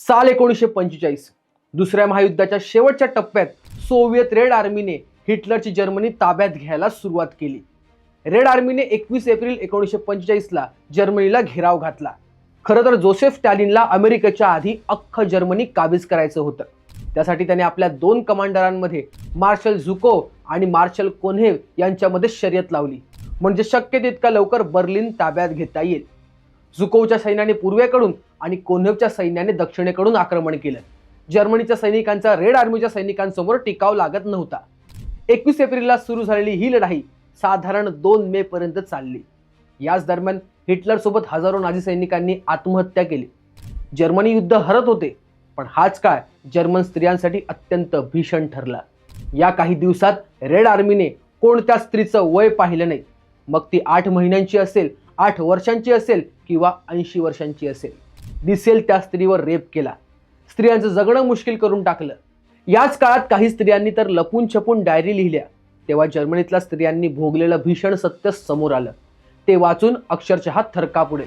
साल एकोणीसशे पंचेचाळीस. दुसऱ्या महायुद्धाच्या शेवटच्या टप्प्यात सोव्हिएत रेड आर्मीने हिटलरची जर्मनी ताब्यात घ्यायला सुरुवात केली. रेड आर्मीने एकवीस एप्रिल एकोणीसशे पंचेचाळीसला जर्मनीला घेराव घातला. खरं तर जोसेफ स्टॅलिनला अमेरिकेच्या आधी अख्खं जर्मनी काबीज करायचं होतं. त्यासाठी त्याने आपल्या दोन कमांडरांमध्ये मार्शल झुको आणि मार्शल कोन्हेव यांच्यामध्ये शर्यत लावली. म्हणजे शक्य तितका लवकर बर्लिन ताब्यात घेता येईल. झुकोवच्या सैन्याने पूर्वेकडून आणि कोन्हेवच्या सैन्याने दक्षिणेकडून आक्रमण केलं. जर्मनीच्या सैनिकांचा रेड आर्मीच्या सैनिकांसमोर टिकाव लागत नव्हता. एकवीस एप्रिलला सुरू झालेली ही लढाई साधारण दोन मे पर्यंत चालली. याच दरम्यान हिटलर सोबत हजारो नाझी सैनिकांनी आत्महत्या केली. जर्मनी युद्ध हरत होते पण हाच काळ जर्मन स्त्रियांसाठी अत्यंत भीषण ठरला. या काही दिवसात रेड आर्मीने कोणत्या स्त्रीचं वय पाहिलं नाही. मग ती आठ महिन्यांची असेल आठ वर्षांची असेल किंवा ऐंशी वर्षांची असेल. दिसेल त्या स्त्रीवर रेप केला. स्त्रियांचं जगणं मुश्किल करून टाकलं. याच काळात काही स्त्रियांनी तर लपून छपून डायरी लिहिल्या. तेव्हा जर्मनीतल्या स्त्रियांनी भोगलेलं भीषण सत्य समोर आलं. ते वाचून अक्षरशः थरकापुडे